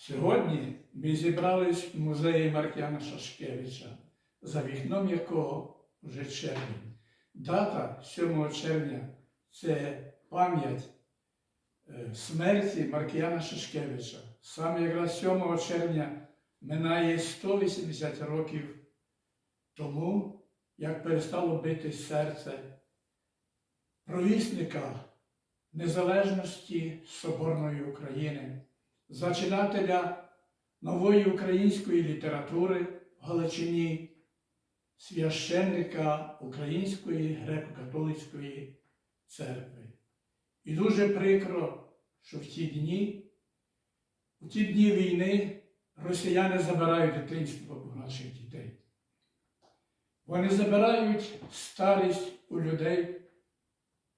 Сьогодні ми зібрались в музеї Маркіяна Шашкевича, за вікном якого вже червень. Дата 7 червня це пам'ять е, смерті Маркіяна Шашкевича. Саме якраз 7 червня минає 180 років тому, як перестало бити серце провісника незалежності Соборної України, зачинателя нової української літератури в Галичині, священника Української греко-католицької церкви. І дуже прикро, що в ті дні, у ті дні війни росіяни забирають дитинство у наших дітей. Вони забирають старість у людей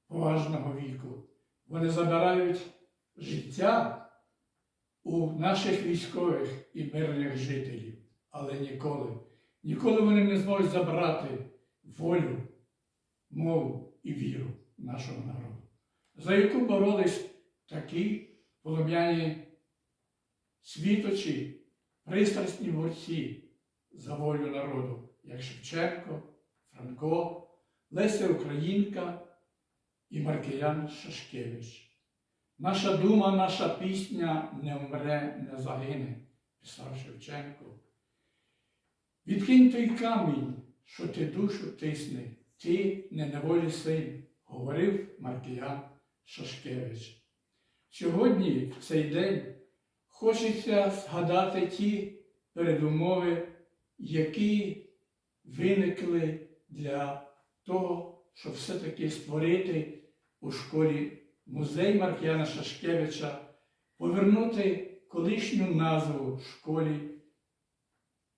поважного віку. Вони забирають життя у наших військових і мирних жителів, але ніколи, ніколи вони не зможуть забрати волю, мову і віру нашого народу, за яку боролись такі полум'яні світочі, пристрасні борці за волю народу, як Шевченко, Франко, Леся Українка і Маркіян Шашкевич. Наша дума, наша пісня не вмре, не загине, писав Шевченко. Відкинь той камінь, що ти душу тисне, ти не неволі син, говорив Маркіян Шашкевич. Сьогодні, в цей день, хочеться згадати ті передумови, які виникли для того, щоб все-таки створити у школі музей Маркіяна Шашкевича, повернути колишню назву школі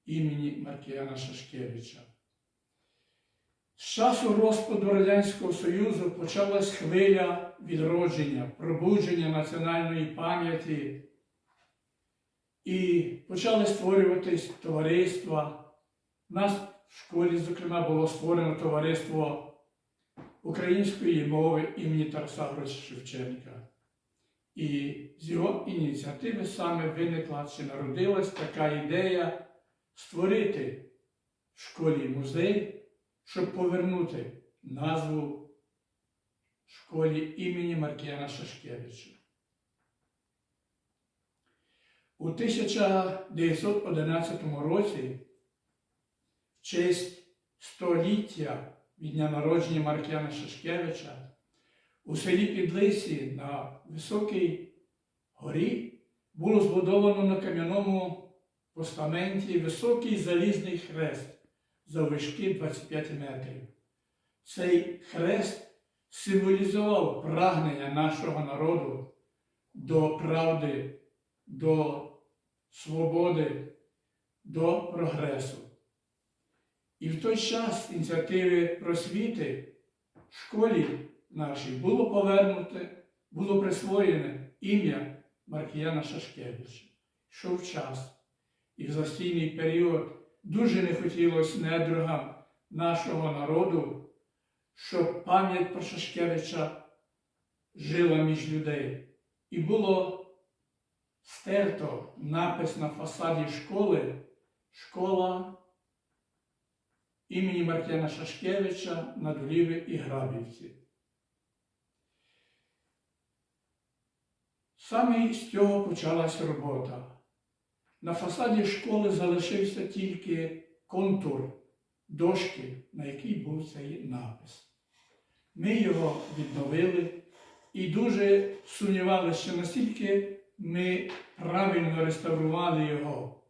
імені Маркіяна Шашкевича. З часу розпаду Радянського Союзу почалась хвиля відродження, пробудження національної пам'яті, і почали створюватись товариства. У нас в школі, зокрема, було створено товариство української мови імені Тараса Григоровича Шевченка. І з його ініціативи саме виникла чи народилась така ідея створити в школі музей, щоб повернути назву школі імені Маркіяна Шашкевича. У 1911 році в честь століття від дня народження Маркіяна Шашкевича у селі Підлисі на Високій горі було збудовано на кам'яному постаменті високий залізний хрест заввишки 25 метрів. Цей хрест символізував прагнення нашого народу до правди, до свободи, до прогресу. І в той час ініціативи просвіти в школі нашій було повернуте, було присвоєне ім'я Маркіяна Шашкевича. Йшов час. І в застійний період дуже не хотілося недругам нашого народу, щоб пам'ять про Шашкевича жила між людей. І було стерто напис на фасаді школи школа імені Мартяна Шашкевича на Доліві і Грабівці. Саме з цього почалася робота. На фасаді школи залишився тільки контур дошки, на якій був цей напис. Ми його відновили і дуже сумнівалися, що настільки ми правильно реставрували його.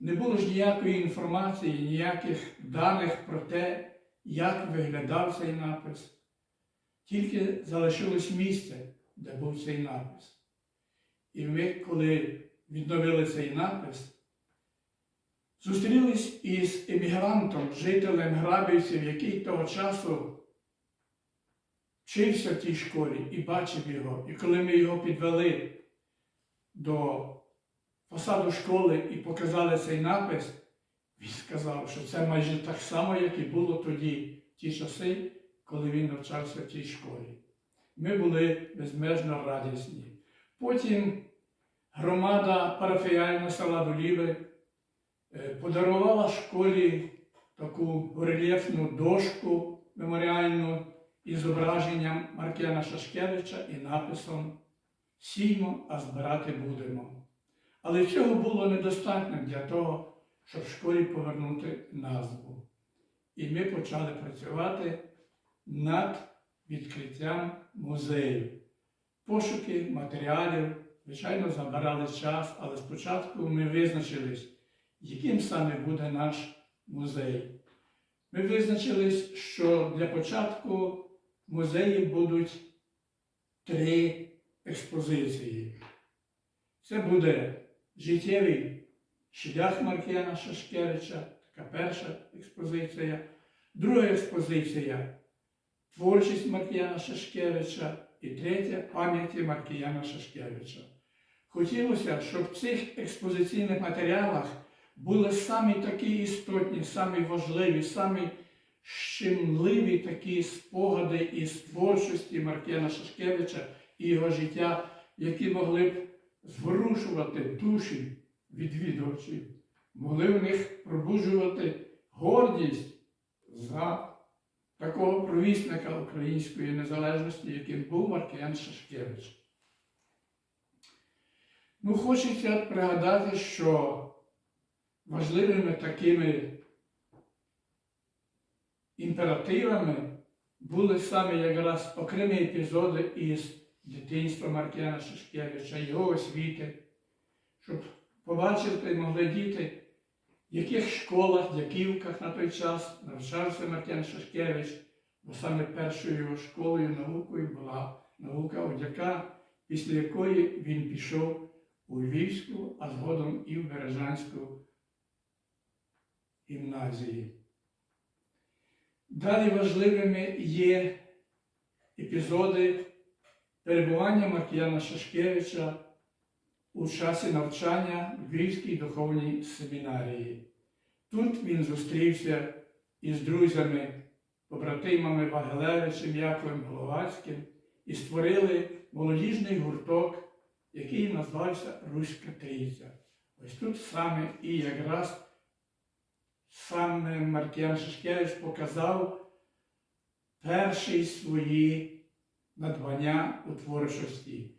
Не було ж ніякої інформації, ніяких даних про те, як виглядав цей напис. Тільки залишилось місце, де був цей напис. І ми, коли відновили цей напис, зустрілись із емігрантом, жителем Грабівців, який того часу вчився в тій школі і бачив його. І коли ми його підвели до фасаду школи і показали цей напис, він сказав, що це майже так само, як і було тоді, в ті часи, коли він навчався в тій школі. Ми були безмежно радісні. Потім громада парафіяльна села Доліви е, подарувала школі таку рельєфну дошку меморіальну із зображенням Маркіяна Шашкевича і написом Сіймо, а збирати будемо. Але цього було недостатньо для того, щоб школі повернути назву. І ми почали працювати над відкриттям музею. Пошуки матеріалів, звичайно, забирали час, але спочатку ми визначились, яким саме буде наш музей. Ми визначились, що для початку музеї будуть три експозиції. Це буде життєвий шлях Маркіяна Шашкевича, така перша експозиція. Друга експозиція творчість Маркіяна Шашкевича і третя пам'яті Маркіяна Шашкевича. Хотілося, щоб в цих експозиційних матеріалах були самі такі істотні, самі важливі, самі щемливі такі спогади із творчості Маркіяна Шашкевича і його життя, які могли б зворушувати душі відвідувачів, могли в них пробуджувати гордість за такого провісника української незалежності, яким був Маркіян Шашкевич. Ну, хочеться пригадати, що важливими такими імперативами були саме якраз окремі епізоди із дитинства Маркіяна Шашкевича, його освіти, щоб побачити могли діти, в яких школах, дяківках на той час навчався Маркіян Шашкевич, бо саме першою його школою наукою була наука одяка, після якої він пішов у Львівську, а згодом і в Бережанську гімназії. Далі важливими є епізоди перебування Маркіяна Шашкевича у часі навчання в Львівській духовній семінарії. Тут він зустрівся із друзями, побратимами Вагелевичем, Яковим Головацьким і створили молодіжний гурток, який назвався Руська Трійця. Ось тут саме і якраз саме Маркіян Шашкевич показав перші свої надбання у творчості.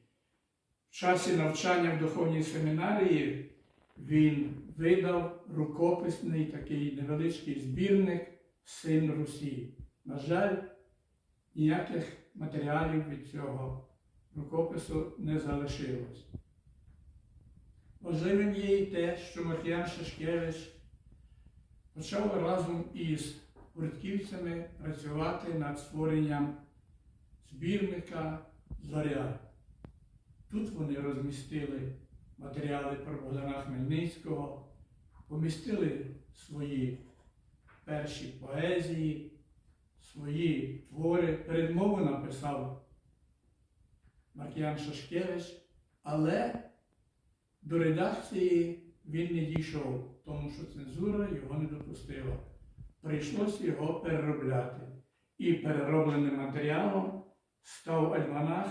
В часі навчання в духовній семінарії він видав рукописний такий невеличкий збірник Син Русі. На жаль, ніяких матеріалів від цього рукопису не залишилось. Важливим є і те, що Маркіян Шашкевич почав разом із гуртківцями працювати над створенням збірника Зоря. Тут вони розмістили матеріали про Богдана Хмельницького, помістили свої перші поезії, свої твори. Передмову написав Маркіян Шашкевич, але до редакції він не дійшов, тому що цензура його не допустила. Прийшлось його переробляти. І переробленим матеріалом став альманах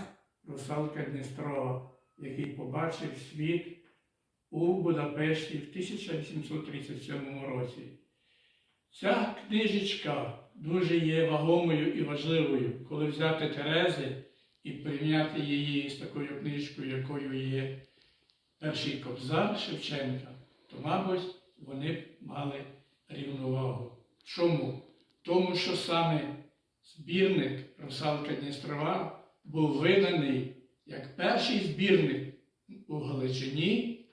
Русалка Дністрова, який побачив світ у Будапешті в 1837 році. Ця книжечка дуже є вагомою і важливою, коли взяти Терези і порівняти її з такою книжкою, якою є перший кобзар Шевченка, то, мабуть, вони б мали рівновагу. Чому? Тому що саме збірник Русалка Дністрова був виданий як перший збірник у Галичині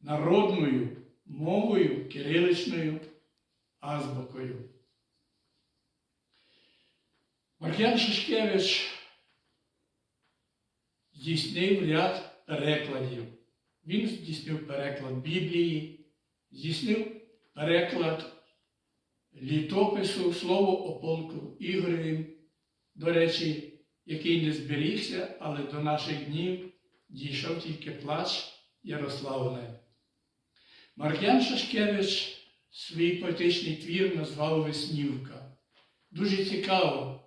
народною мовою кириличною азбукою. Маркіян Шишкевич здійснив ряд перекладів. Він здійснив переклад Біблії, здійснив переклад літопису слово о полку Ігоревім, до речі, який не зберігся, але до наших днів дійшов тільки плач Ярославне. Маркян Шашкевич свій поетичний твір назвав Веснівка. Дуже цікаво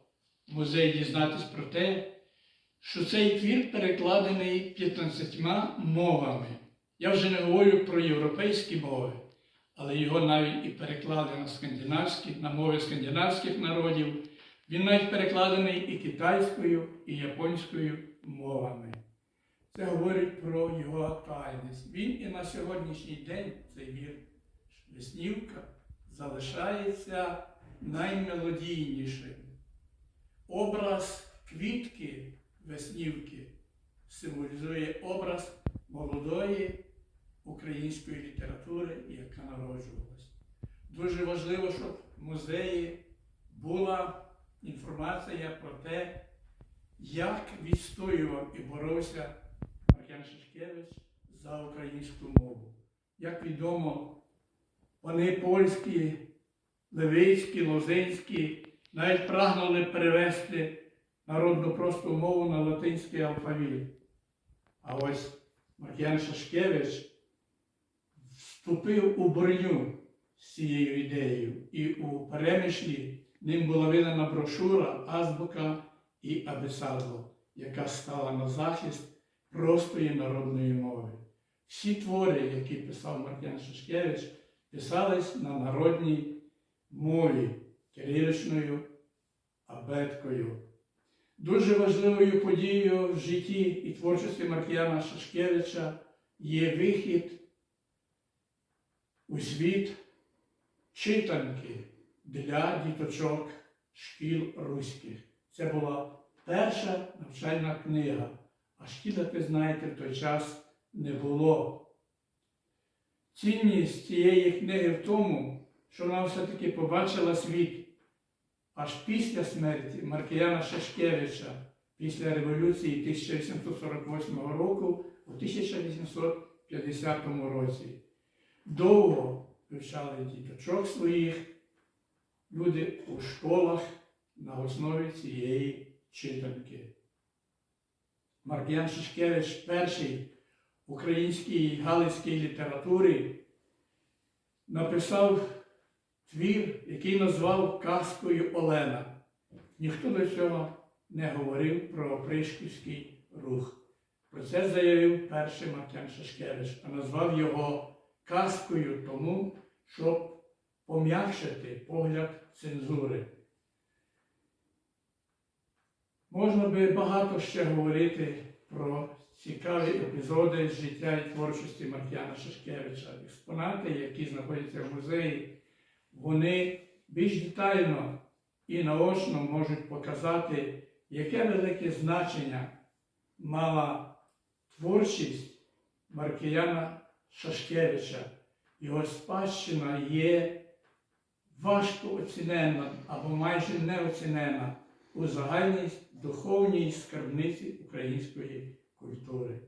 в музеї дізнатись про те, що цей твір перекладений 15 мовами. Я вже не говорю про європейські мови, але його навіть і перекладено на скандинавські, на мови скандинавських народів. Він навіть перекладений і китайською, і японською мовами. Це говорить про його актуальність. Він і на сьогоднішній день цей вір Веснівка залишається наймелодійнішим. Образ квітки Веснівки символізує образ молодої української літератури, яка народжувалась. Дуже важливо, щоб в музеї була інформація про те, як відстоював і боровся Мар'ян Шишкевич за українську мову. Як відомо, вони польські, левицькі, лозинські навіть прагнули перевести народну просту мову на латинський алфавіт. А ось Мар'ян Шашкевич вступив у боротьбу з цією ідеєю, і у перемишлі ним була видана брошура, азбука і абесадло, яка стала на захист простої народної мови. Всі твори, які писав Мар'ян Шашкевич, писались на народній мові кириличною абеткою. Дуже важливою подією в житті і творчості Маркіяна Шашкевича є вихід у світ читанки для діточок шкіл руських. Це була перша навчальна книга, а шкіл, як ви знаєте, в той час не було. Цінність цієї книги в тому, що вона все-таки побачила світ аж після смерті Маркіяна Шашкевича, після революції 1848 року у 1850 році. Довго вивчали діточок своїх, люди у школах на основі цієї читанки. Маркіян Шишкевич перший в українській галицькій літературі написав твір, який назвав казкою Олена. Ніхто до цього не говорив про опришківський рух. Про це заявив перший Маркян Шашкевич, а назвав його казкою тому, щоб пом'якшити погляд цензури. Можна би багато ще говорити про цікаві епізоди з життя і творчості Маркіяна Шашкевича. Експонати, які знаходяться в музеї, вони більш детально і наочно можуть показати, яке велике значення мала творчість Маркіяна Шашкевича. Його спадщина є важко оцінена або майже неоцінена у загальній духовній скарбниці української культури.